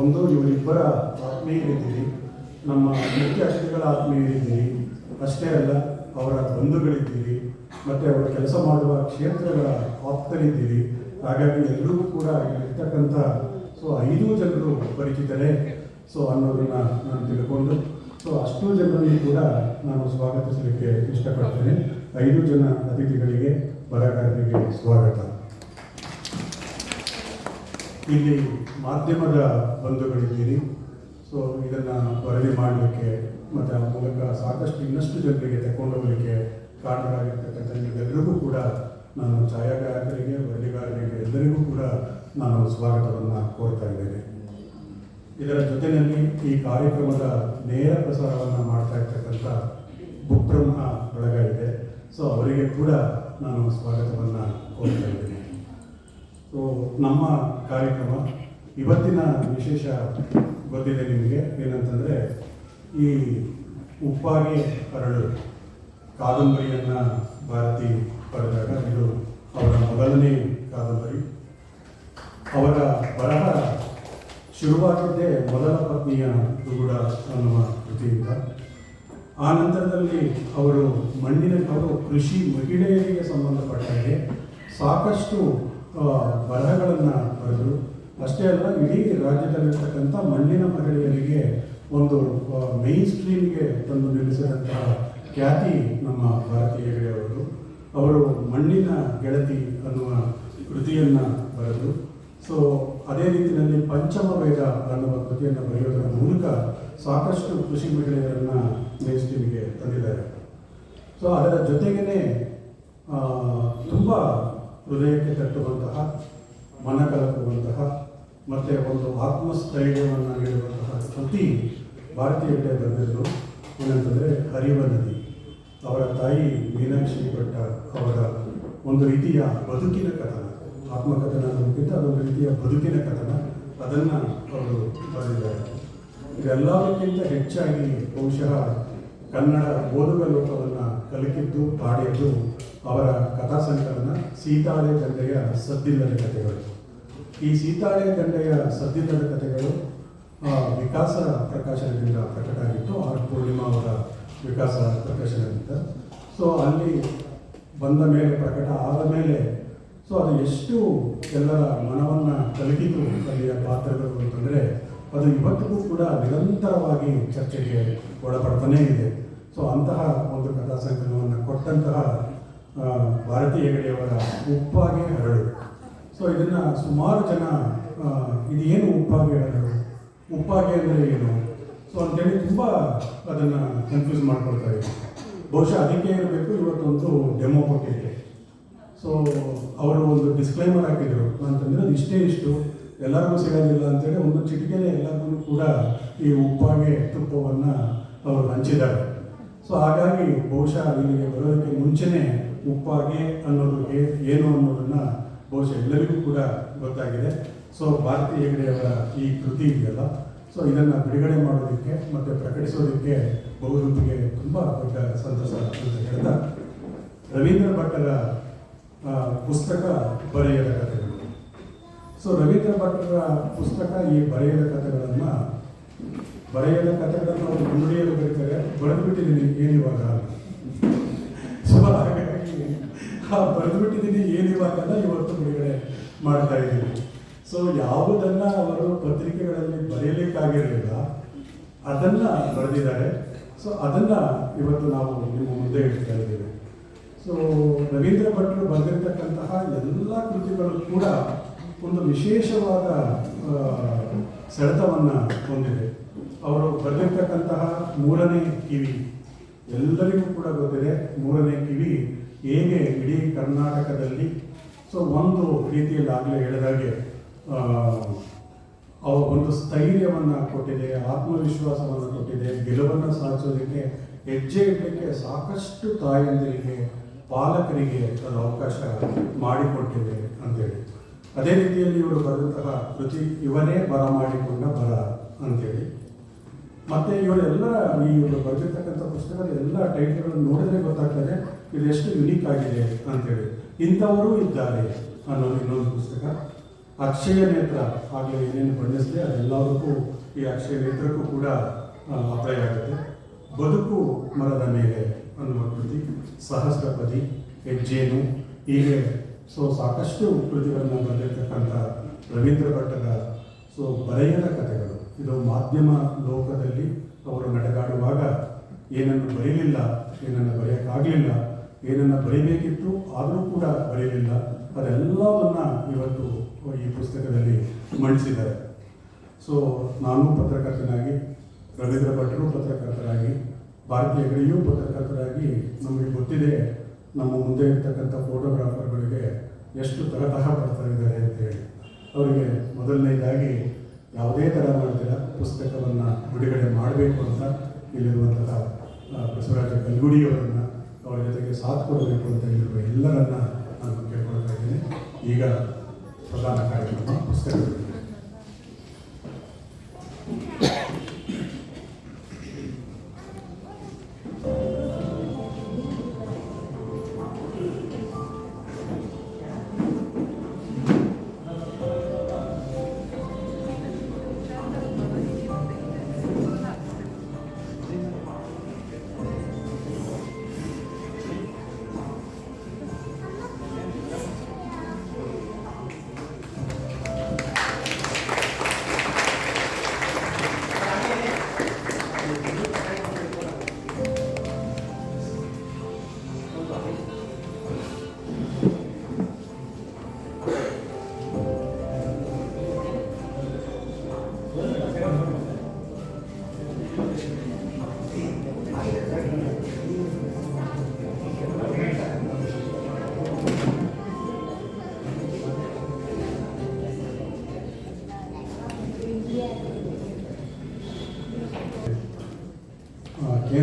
ಒಂದು ಇವರಿಬ್ಬರ ಆತ್ಮೀಯರಿದ್ದೀರಿ. ನಮ್ಮ ಮುಖ್ಯ ಅತಿಥಿಗಳ ಆತ್ಮೀಯರಿದ್ದೀರಿ. ಅಷ್ಟೇ ಅಲ್ಲ, ಅವರ ಬಂಧುಗಳಿದ್ದೀರಿ. ಮತ್ತು ಅವರು ಕೆಲಸ ಮಾಡುವ ಕ್ಷೇತ್ರಗಳ ಆಪ್ತರಿದ್ದೀರಿ. ಹಾಗಾಗಿ ಎಲ್ಲರಿಗೂ ಕೂಡ ಇರ್ತಕ್ಕಂಥ ಸೊ ಐದು ಜನರು ಪರಿಚಿತರೇ ಸೊ ಅನ್ನೋದನ್ನ ನಾನು ತಿಳ್ಕೊಂಡು, ಸೊ ಅಷ್ಟು ಜನರನ್ನು ಕೂಡ ನಾನು ಸ್ವಾಗತಿಸಲಿಕ್ಕೆ ಇಷ್ಟಪಡ್ತೇನೆ. ಐದು ಜನ ಅತಿಥಿಗಳಿಗೆ ಬರಹಗಾರರಿಗೆ ಸ್ವಾಗತ. ಇಲ್ಲಿ ಮಾಧ್ಯಮದ ಬಂಧುಗಳಿದ್ದೀರಿ. ಸೊ ಇದನ್ನು ವರದಿ ಮಾಡಲಿಕ್ಕೆ ಮತ್ತು ಆ ಮೂಲಕ ಸಾಕಷ್ಟು ಇನ್ನಷ್ಟು ಜನರಿಗೆ ತಗೊಂಡೋಗಲಿಕ್ಕೆ ಕಾರಣರಾಗಿರ್ತಕ್ಕಂಥ ನಿಮ್ಮೆಲ್ಲರಿಗೂ ಕೂಡ ನಾನು ಛಾಯಾಗ್ರಾಹಕರಿಗೆ, ವರದಿಗಾರರಿಗೆ ಎಲ್ಲರಿಗೂ ಕೂಡ ನಾನು ಸ್ವಾಗತವನ್ನು ಕೋರ್ತಾ ಇದ್ದೇನೆ. ಇದರ ಜೊತೆಯಲ್ಲಿ ಈ ಕಾರ್ಯಕ್ರಮದ ನೇರ ಪ್ರಸಾರವನ್ನು ಮಾಡ್ತಾ ಇರ್ತಕ್ಕಂಥ ಬುಕ್ಬ್ರಹ್ಮ ಬಳಗ ಇದೆ. ಸೊ ಅವರಿಗೆ ಕೂಡ ನಾನು ಸ್ವಾಗತವನ್ನು ಕೋರ್ತಾ ಇದ್ದೇನೆ. ಸೊ ನಮ್ಮ ಕಾರ್ಯಕ್ರಮ ಇವತ್ತಿನ ವಿಶೇಷ ಗೊತ್ತಿದೆ ನಿಮಗೆ. ಏನಂತಂದರೆ, ಈ ಉಪ್ಪಾಗೆ ಹರಳು, ಕಾದಂಬರಿಯನ್ನು ಭಾರತಿ ಪಡೆದಾಗ ಇದು ಅವರ ಮೊದಲನೇ ಕಾದಂಬರಿ. ಅವರ ಬರಹ ಶುರುವಾಗಿದ್ದೇ ಮೊದಲ ಪತ್ನಿಯ ದುಗುಡ ಅನ್ನುವ ಕೃತಿಯಿಂದ. ಆ ನಂತರದಲ್ಲಿ ಅವರು ಮಣ್ಣಿನ ಅವರು ಕೃಷಿ ಮಹಿಳೆಯರಿಗೆ ಸಂಬಂಧಪಟ್ಟ ಹಾಗೆ ಸಾಕಷ್ಟು ಬರಹಗಳನ್ನು ಬರೆದರು. ಅಷ್ಟೇ ಅಲ್ಲ, ಇಡೀ ರಾಜ್ಯದಲ್ಲಿರ್ತಕ್ಕಂಥ ಮಣ್ಣಿನ ಮಹಿಳೆಯರಿಗೆ ಒಂದು ಮೈನ್ ಸ್ಟ್ರೀಮ್ಗೆ ತಂದು ನಿಲ್ಲಿಸಿದಂತಹ ಖ್ಯಾತಿ ನಮ್ಮ ಭಾರತೀಯ ಹೆಗಡೆಯವರು ಅವರು ಮಣ್ಣಿನ ಗೆಳತಿ ಅನ್ನುವ ಕೃತಿಯನ್ನು ಬರೆದರು. ಸೊ ಅದೇ ರೀತಿಯಲ್ಲಿ ಪಂಚಮ ವೇದ ಅನ್ನುವ ಕೃತಿಯನ್ನು ಬರೆಯೋದರ ಮೂಲಕ ಸಾಕಷ್ಟು ಕೃಷಿ ಮಹಿಳೆಯರನ್ನು ಮೇನ್ ಸ್ಟ್ರೀಮ್ಗೆ ತಂದಿದ್ದಾರೆ. ಸೊ ಅದರ ಜೊತೆಗೇ ಹೃದಯಕ್ಕೆ ತಟ್ಟುವಂತಹ, ಮನ ಕಲಕುವಂತಹ, ಮತ್ತು ಒಂದು ಆತ್ಮಸ್ಥೈರ್ಯವನ್ನು ನೀಡುವಂತಹ ಕೃತಿ ಭಾರತೀಯ ಬರೆದಿದ್ದು ಏನಂತಂದರೆ ಹರಿವ ನದಿ. ಅವರ ತಾಯಿ ಮೀನಾಕ್ಷಿ ಭಟ್ಟ ಅವರ ಒಂದು ರೀತಿಯ ಬದುಕಿನ ಕಥನ. ಆತ್ಮಕಥನ ಅನ್ನೋದಕ್ಕಿಂತ ಅದೊಂದು ರೀತಿಯ ಬದುಕಿನ ಕಥನ. ಅದನ್ನು ಅವರು ಬರೆದಿದ್ದಾರೆ. ಇದೆಲ್ಲದಕ್ಕಿಂತ ಹೆಚ್ಚಾಗಿ ಬಹುಶಃ ಕನ್ನಡ ಬೋಧಕ ಲೋಕವನ್ನು ಕಲಿಕಿದ್ದು ಪಾಡಿದ್ದು ಅವರ ಕಥಾ ಸಂಕಲನ ಸೀತಾಳೆ ದಂಡೆಯ ಸದ್ದಿಲ್ಲದ ಕಥೆಗಳು. ಈ ಸೀತಾಳೆ ದಂಡೆಯ ಸದ್ದಿಲ್ಲದ ಕಥೆಗಳು ವಿಕಾಸ ಪ್ರಕಾಶನದಿಂದ ಪ್ರಕಟ ಆಗಿತ್ತು. ಆರ್ ಪೂರ್ಣಿಮಾ ಅವರ ವಿಕಾಸ ಪ್ರಕಾಶನದಿಂದ. ಸೊ ಅಲ್ಲಿ ಬಂದ ಮೇಲೆ, ಪ್ರಕಟ ಆದ ಮೇಲೆ ಸೊ ಅದು ಎಷ್ಟು ಎಲ್ಲರ ಮನವನ್ನು ಕಲಕಿತು ಅಲ್ಲಿಯ ಪಾತ್ರಗಳು ಅಂತಂದರೆ ಅದು ಇವತ್ತಿಗೂ ಕೂಡ ನಿರಂತರವಾಗಿ ಚರ್ಚೆಗೆ ಒಳಪಡ್ತಾನೇ ಇದೆ. ಸೊ ಅಂತಹ ಒಂದು ಕಥಾ ಸಂಕಲನವನ್ನು ಕೊಟ್ಟಂತಹ ಭಾರತೀಯ ಹೆಗಡೆಯವರ ಉಪ್ಪಾಗೆ ಹರಳು. ಸೊ ಇದನ್ನು ಸುಮಾರು ಜನ ಇದೇನು ಉಪ್ಪಾಗೆ ಹರಳು? ಉಪ್ಪಾಗೆ ಅಂದರೆ ಏನು? ಸೊ ಅಂತೇಳಿ ತುಂಬ ಅದನ್ನು ಕನ್ಫ್ಯೂಸ್ ಮಾಡ್ಕೊಳ್ತಾ ಬಹುಶಃ ಅದಕ್ಕೆ ಇರಬೇಕು, ಇವತ್ತೊಂದು ಡೆಮೋ ಕೊಟ್ಟಿದ್ದೆ. ಸೊ ಅವರು ಒಂದು ಡಿಸ್ಕ್ಲೈಮರ್ ಹಾಕಿದರು. ಅಂತಂದರೆ ಇಷ್ಟೇ ಇಷ್ಟು. ಎಲ್ಲರಿಗೂ ಸಿಗೋದಿಲ್ಲ ಅಂತೇಳಿ ಒಂದು ಚಿಟಿಕೆನೆ ಎಲ್ಲರಿಗೂ ಕೂಡ ಈ ಉಪ್ಪಾಗೆ ತುಪ್ಪವನ್ನು ಅವರು ಹಂಚಿದ್ದಾರೆ. ಸೊ ಹಾಗಾಗಿ ಬಹುಶಃ ಇಲ್ಲಿಗೆ ಬರೋದಕ್ಕೆ ಮುಂಚೆನೇ ಉಪ್ಪಾಗೆ ಅನ್ನೋದು ಏನು ಅನ್ನೋದನ್ನು ಬಹುಶಃ ಎಲ್ಲರಿಗೂ ಕೂಡ ಗೊತ್ತಾಗಿದೆ. ಸೊ ಭಾರತೀಯ ಹೆಗಡೆಯವರ ಈ ಕೃತಿ ಇದೆಯಲ್ಲ. ಸೊ ಇದನ್ನು ಬಿಡುಗಡೆ ಮಾಡೋದಕ್ಕೆ ಮತ್ತು ಪ್ರಕಟಿಸೋದಕ್ಕೆ ಬಹುರೂಪಿಗೆ ತುಂಬ ದೊಡ್ಡ ಸಂತಸ ಅಂತ ಹೇಳ್ತಾ, ರವೀಂದ್ರ ಭಟ್ಟರ ಪುಸ್ತಕ ಕಥೆಗಳು. ಸೊ ರವೀಂದ್ರ ಭಟ್ಟರ ಪುಸ್ತಕ ಈ ಬರೆಯದ ಕಥೆಗಳನ್ನು ಬರೆಯದ ಕಥೆಗಳನ್ನು ಅವರು ಮುನ್ನುಡಿಯಲ್ಲಿ ಬರೀತಾರೆ ಬರೆದು ಬಿಟ್ಟಿದ್ದೀನಿ ಏನಿವಾಗ ಸೊ ಹಾಗಾಗಿ ಆ ಬರೆದು ಏನಿವಾಗ ಇವತ್ತು ಬಿಡುಗಡೆ ಮಾಡ್ತಾ ಇದ್ದೀನಿ. ಸೊ ಯಾವುದನ್ನ ಅವರು ಪತ್ರಿಕೆಗಳಲ್ಲಿ ಬರೆಯಲಿಕ್ಕಾಗಿರಲಿಲ್ಲ, ಅದನ್ನ ಬರೆದಿದ್ದಾರೆ. ಸೊ ಅದನ್ನ ಇವತ್ತು ನಾವು ನಿಮ್ಮ ಮುಂದೆ ಇಡ್ತಾ ಇದ್ದೇವೆ. ಸೊ ರವೀಂದ್ರ ಭಟ್ರು ಬರೆದಿರ್ತಕ್ಕಂತಹ ಎಲ್ಲ ಕೃತಿಗಳು ಕೂಡ ಒಂದು ವಿಶೇಷವಾದ ಸೆಳೆತವನ್ನು ಹೊಂದಿದೆ. ಅವರು ಬರೆದಿರ್ತಕ್ಕಂತಹ ಮೂರನೇ ಕಿವಿ. ಎಲ್ಲರಿಗೂ ಕೂಡ ಗೊತ್ತಿದೆ, ಮೂರನೇ ಕಿವಿ ಹೇಗೆ ಇಡೀ ಕರ್ನಾಟಕದಲ್ಲಿ, ಸೊ ಒಂದು ರೀತಿಯಲ್ಲಿ ಆಗಲೇ ಹೇಳಿದಾಗೆ ಅವ ಒಂದು ಸ್ಥೈರ್ಯವನ್ನು ಕೊಟ್ಟಿದೆ, ಆತ್ಮವಿಶ್ವಾಸವನ್ನು ಕೊಟ್ಟಿದೆ, ಗೆಲುವನ್ನು ಸಾಧಿಸೋದಕ್ಕೆ, ಹೆಜ್ಜೆ ಇಡಲಿಕ್ಕೆ ಸಾಕಷ್ಟು ತಾಯಂದಿರಿಗೆ, ಪಾಲಕರಿಗೆ ಅದು ಅವಕಾಶ ಮಾಡಿಕೊಟ್ಟಿದೆ ಅಂತೇಳಿ. ಅದೇ ರೀತಿಯಲ್ಲಿ ಇವರು ಬರೆದಂತಹ ಕೃತಿ, ಇವನೇ ಬರ ಮಾಡಿಕೊಂಡ ಬರ ಅಂತೇಳಿ. ಮತ್ತೆ ಇವರೆಲ್ಲ ಈ ಇವರು ಬರೆದಿರ್ತಕ್ಕಂಥ ಪುಸ್ತಕದ ಎಲ್ಲ ಟೈಟ್ಲ್ಗಳನ್ನು ನೋಡಿದ್ರೆ ಗೊತ್ತಾಗ್ತದೆ, ಇದು ಎಷ್ಟು ಯುನೀಕ್ ಆಗಿದೆ ಅಂತೇಳಿ. ಇಂಥವರು ಇದ್ದಾರೆ ಅನ್ನೋದು ಇನ್ನೊಂದು ಪುಸ್ತಕ. ಅಕ್ಷಯ ನೇತ್ರ ಆಗಲೇ ಏನೇನು ಬಣ್ಣಿಸಿದೆ, ಅದೆಲ್ಲದಕ್ಕೂ ಈ ಅಕ್ಷಯ ನೇತ್ರಕ್ಕೂ ಕೂಡ ಅಪ್ಲೈ ಆಗುತ್ತೆ. ಬದುಕು ಮರದ ಮೇಲೆ ಅನ್ನುವ ಕೃತಿ, ಸಹಸ್ರಪದಿ, ಹೆಜ್ಜೇನು, ಹೀಗೆ ಸೊ ಸಾಕಷ್ಟು ಕೃತಿಗಳನ್ನು ಬರೆದಿರ್ತಕ್ಕಂಥ ರವೀಂದ್ರ ಭಟ್ಟರ ಸೊ ಬರೆಯದ ಕಥೆಗಳು. ಇದು ಮಾಧ್ಯಮ ಲೋಕದಲ್ಲಿ ಅವರು ನಡೆದಾಡುವಾಗ ಏನನ್ನು ಬರೀಲಿಲ್ಲ, ಏನನ್ನು ಬರೆಯೋಕ್ಕಾಗಲಿಲ್ಲ, ಏನನ್ನು ಬರೀಬೇಕಿತ್ತು, ಆದರೂ ಕೂಡ ಬರೀಲಿಲ್ಲ, ಅದೆಲ್ಲವನ್ನ ಇವತ್ತು ಈ ಪುಸ್ತಕದಲ್ಲಿ ಮಂಡಿಸಿದ್ದಾರೆ. ಸೊ ನಾನು ಪತ್ರಕರ್ತನಾಗಿ, ರವೀಂದ್ರ ಭಟ್ಟರು ಪತ್ರಕರ್ತರಾಗಿ, ಭಾರತೀಯ ಗಡಿಯೂ ಪತ್ರಕರ್ತರಾಗಿ ನಮಗೆ ಗೊತ್ತಿದೆ, ನಮ್ಮ ಮುಂದೆ ಇರ್ತಕ್ಕಂಥ ಫೋಟೋಗ್ರಾಫರ್ಗಳಿಗೆ ಎಷ್ಟು ತರತಃ ಪಡ್ತಾ ಇದ್ದಾರೆ ಅಂತ ಹೇಳಿ ಅವರಿಗೆ ಮೊದಲನೇದಾಗಿ ಯಾವುದೇ ಥರ ಮಾಡ್ತೀರ? ಪುಸ್ತಕವನ್ನು ಬಿಡುಗಡೆ ಮಾಡಬೇಕು ಅಂತ ಇಲ್ಲಿರುವಂತಹ ಬಸವರಾಜ ಕಲ್ಗುಡಿಯವರನ್ನು ಅವರ ಜೊತೆಗೆ ಸಾಥ್ ಕೊಡಬೇಕು ಅಂತ ಹೇಳಿರುವ ಎಲ್ಲರನ್ನ ನಾನು ಕೇಳ್ಕೊಳ್ತಾ ಇದ್ದೀನಿ. ಈಗ ಪ್ರಧಾನ ಕಾರ್ಯಕ್ರಮ ಪುಸ್ತಕ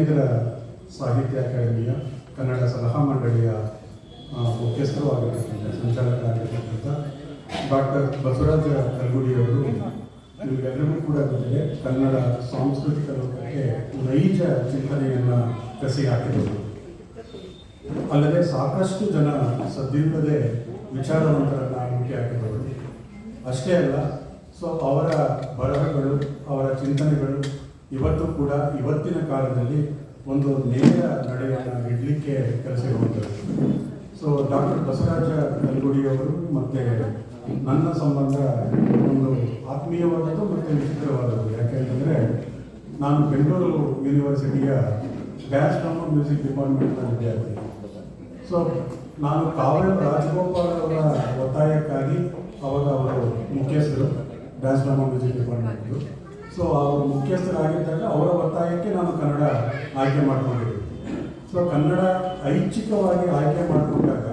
ಕೇಂದ್ರ ಸಾಹಿತ್ಯ ಅಕಾಡೆಮಿಯ ಕನ್ನಡ ಸಲಹಾ ಮಂಡಳಿಯ ಮುಖ್ಯಸ್ಥರು ಆಗಿರ್ತಕ್ಕಂಥ ಸಂಚಾಲಕರಾಗಿರ್ತಕ್ಕಂಥ ಡಾಕ್ಟರ್ ಬಸವರಾಜ ಕಲ್ಗುಡಿಯವರು ನಿಮಗೆಲ್ಲರಿಗೂ ಕೂಡ ಬಂದಿದೆ ಕನ್ನಡ ಸಾಂಸ್ಕೃತಿಕ ಲೋಕಕ್ಕೆ ನೈಜ ಚಿಂತನೆಯನ್ನು ಕಸಿ ಹಾಕಿದರು ಅಲ್ಲದೆ ಸಾಕಷ್ಟು ಜನ ಸದ್ದಿಲ್ಲದೆ ವಿಚಾರವಂತರನ್ನು ಮುಖ್ಯ ಹಾಕಿರೋದು. ಅಷ್ಟೇ ಅಲ್ಲ, ಸೊ ಅವರ ಬರಹಗಳು, ಅವರ ಚಿಂತನೆಗಳು ಇವತ್ತು ಕೂಡ ಇವತ್ತಿನ ಕಾಲದಲ್ಲಿ ಒಂದು ನೇರ ನಡೆಯನ್ನು ಇಡಲಿಕ್ಕೆ ಕೆಲಸಿರುವಂಥದ್ದು ಸೊ ಡಾಕ್ಟರ್ ಬಸವರಾಜ ಕಲ್ಗುಡಿಯವರು ಮತ್ತು ನನ್ನ ಸಂಬಂಧ ಒಂದು ಆತ್ಮೀಯವಾದದ್ದು ಮತ್ತು ವಿಚಿತ್ರವಾದದ್ದು. ಯಾಕೆಂತಂದರೆ ನಾನು ಬೆಂಗಳೂರು ಯೂನಿವರ್ಸಿಟಿಯ ಡ್ಯಾನ್ಸ್ ಡ್ರಾಮಾ ಮ್ಯೂಸಿಕ್ ಡಿಪಾರ್ಟ್ಮೆಂಟ್ನ ವಿದ್ಯಾರ್ಥಿ. ಸೊ ನಾನು ಕಾವ್ಯ ರಾಜಗೋಪಾಲ್ ಅವರ ಒತ್ತಾಯಕ್ಕಾಗಿ ಅವಾಗ ಅವರು ಮುಖ್ಯಸ್ಥರು ಡ್ರಾಮಾ ಮ್ಯೂಸಿಕ್ ಡಿಪಾರ್ಟ್ಮೆಂಟ್ದು ಸೊ ಅವರು ಮುಖ್ಯಸ್ಥರಾಗಿದ್ದಾಗ ಅವರ ಒತ್ತಾಯಕ್ಕೆ ನಾನು ಕನ್ನಡ ಆಯ್ಕೆ ಮಾಡಿಕೊಂಡಿದ್ದೆ. ಸೊ ಕನ್ನಡ ಐಚ್ಛಿಕವಾಗಿ ಆಯ್ಕೆ ಮಾಡಿಕೊಂಡಾಗ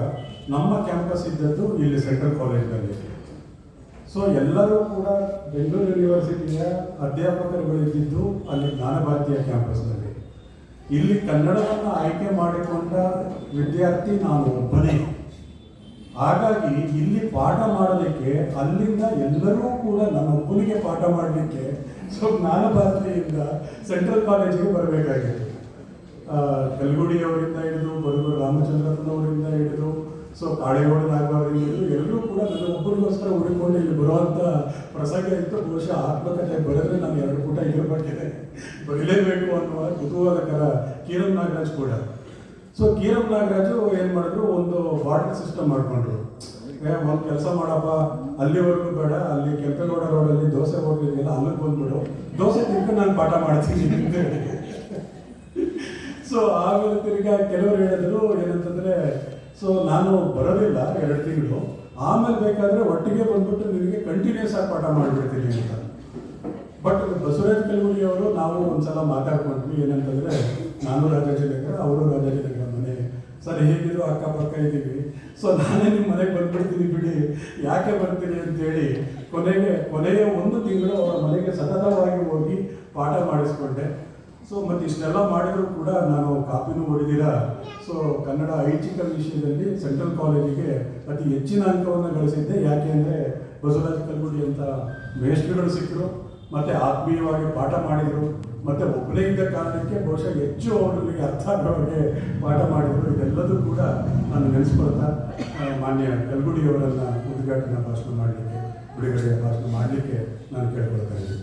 ನಮ್ಮ ಕ್ಯಾಂಪಸ್ ಇದ್ದದ್ದು ಇಲ್ಲಿ ಸೆಂಟ್ರಲ್ ಕಾಲೇಜ್ನಲ್ಲಿ. ಸೊ ಎಲ್ಲರೂ ಕೂಡ ಬೆಂಗಳೂರು ಯೂನಿವರ್ಸಿಟಿಯ ಅಧ್ಯಾಪಕರುಗಳು ಇದ್ದಿದ್ದು ಅಲ್ಲಿ ಜ್ಞಾನಭಾರತೀಯ ಕ್ಯಾಂಪಸ್ನಲ್ಲಿ. ಇಲ್ಲಿ ಕನ್ನಡವನ್ನು ಆಯ್ಕೆ ಮಾಡಿಕೊಂಡ ವಿದ್ಯಾರ್ಥಿ ನಾನು ಒಬ್ಬನೇ. ಹಾಗಾಗಿ ಇಲ್ಲಿ ಪಾಠ ಮಾಡಲಿಕ್ಕೆ ಅಲ್ಲಿಂದ ಎಲ್ಲರೂ ಕೂಡ ನನ್ನ ಒಬ್ಬನಿಗೆ ಪಾಠ ಮಾಡಲಿಕ್ಕೆ ಸೊ ಜ್ಞಾನ ಭಾರತಿಯಿಂದ ಸೆಂಟ್ರಲ್ ಕಾಲೇಜಿಗೆ ಬರಬೇಕಾಗಿತ್ತು. ಕಲ್ಗುಡಿಯವರಿಂದ ಹಿಡಿದು ಬಡಗೂರು ರಾಮಚಂದ್ರಪ್ಪನವರಿಂದ ಹಿಡಿದು ಸೊ ಕಾಳೇಗೌಡ ನಾಗವರಿಂದ ಹಿಡಿದು ಎಲ್ಲರೂ ಕೂಡ ನನ್ನ ಒಬ್ಬರಿಗೋಸ್ಕರ ಹುಡುಕೊಂಡು ಇಲ್ಲಿ ಬರುವಂಥ ಪ್ರಸಂಗ ಇತ್ತು. ಬಹುಶಃ ಆತ್ಮಕಥೆ ಬರೆದ್ರೆ ನಾನು ಎರಡು ಪುಟ ಇರಬೇಕಿದೆ. ಬರೀಲೇಬೇಕು ಅನ್ನುವ ಕುತೂಹಲಕರ ಕಿರಣ್ ನಾಗರಾಜ್ ಕೂಡ. ಸೊ ಕೀರಮ್ ನಾಗರಾಜು ಏನು ಮಾಡಿದ್ರು? ಒಂದು ವಾಟರ್ ಸಿಸ್ಟಮ್ ಮಾಡ್ಕೊಂಡ್ರು. ಒಂದ್ ಕೆಲಸ ಮಾಡಪ್ಪ, ಅಲ್ಲಿವರೆಗೂ ಬೇಡ, ಅಲ್ಲಿ ಕೆಂಪೇಗೌಡ ರೋಡಲ್ಲಿ ದೋಸೆ ಹೋಗಿದೆಯಲ್ಲ ಅಲ್ಲಿಗೆ ಬಂದ್ಬಿಡು. ದೋಸೆ ತಿನ್ಕೊಂಡು ನಾನು ಪಾಠ ಮಾಡ್ತೀನಿ ಸೊ ಆಮೇಲೆ ತಿರ್ಗಾ ಕೆಲವರು ಹೇಳಿದ್ರು, ಏನಂತಂದ್ರೆ ಸೊ ನಾನು ಬರೋದಿಲ್ಲ ಎರಡು ತಿಂಗಳು. ಆಮೇಲೆ ಬೇಕಾದ್ರೆ ಒಟ್ಟಿಗೆ ಬಂದ್ಬಿಟ್ಟು ನಿಮಗೆ ಕಂಟಿನ್ಯೂಸ್ ಆಗಿ ಪಾಠ ಮಾಡ್ಬಿಡ್ತೀನಿ ಅಂತ. ಬಟ್ ಬಸವರಾಜ್ ಕಲ್ಗುಡಿ ಅವರು ನಾವು ಒಂದ್ಸಲ ಮಾತಾಡ್ಕೊಂಡ್ವಿ, ಏನಂತಂದ್ರೆ, ನಾನು ರಾಜಾಜಿನಗರ ಅವರು ರಾಜಾಜಿನಗರ ಮನೆ ಸರ್, ಹೇಗಿದ್ರು ಅಕ್ಕಪಕ್ಕ ಇದ್ದೀವಿ. ಸೊ ನಾನೇ ನಿಮ್ಮ ಮನೆಗೆ ಬಂದ್ಬಿಡ್ತೀನಿ ಬಿಡಿ. ಯಾಕೆ ಬರ್ತೀನಿ ಅಂತೇಳಿ ಕೊನೆಗೆ, ಕೊನೆಯ ಒಂದು ತಿಂಗಳು ಅವರ ಮನೆಗೆ ಸತತವಾಗಿ ಹೋಗಿ ಪಾಠ ಮಾಡಿಸ್ಕೊಂಡೆ. ಸೊ ಮತ್ತೆ ಇಷ್ಟೆಲ್ಲ ಮಾಡಿದ್ರು ಕೂಡ ನಾನು ಕಾಪಿನೂ ಹೊಡೆದಿರ ಸೊ ಕನ್ನಡ ಐಚ್ಛಿಕ ವಿಷಯದಲ್ಲಿ ಸೆಂಟ್ರಲ್ ಕಾಲೇಜಿಗೆ ಅತಿ ಹೆಚ್ಚಿನ ಅಂಕವನ್ನು ಗಳಿಸಿದ್ದೆ. ಯಾಕೆ ಅಂದರೆ ಬಸವರಾಜ ಕಲ್ಗುಡಿ ಅಂತ ಮೇಷ್ಟ್ರುಗಳು ಸಿಕ್ಕರು ಮತ್ತು ಆತ್ಮೀಯವಾಗಿ ಪಾಠ ಮಾಡಿದರು. ಮತ್ತು ಒಬ್ಬನೇ ಇದ್ದ ಕಾರಣಕ್ಕೆ ಬಹುಶಃ ಹೆಚ್ಚು ಅವರಿಗೆ ಅರ್ಥ ಆಗೋ ಪಾಠ ಮಾಡಿದರು. ಇದೆಲ್ಲದೂ ಕೂಡ ನಾನು ನೆನೆಸ್ಕೊಳ್ತಾ ಮಾನ್ಯ ಕಲ್ಗುಡಿಯವರನ್ನು ಉದ್ಘಾಟನಾ ಭಾಷಣ ಮಾಡಲಿಕ್ಕೆ, ಬಿಡುಗಡೆಯ ಭಾಷಣ ಮಾಡಲಿಕ್ಕೆ ನಾನು ಕೇಳ್ಕೊಳ್ತಾ ಇದ್ದೀನಿ.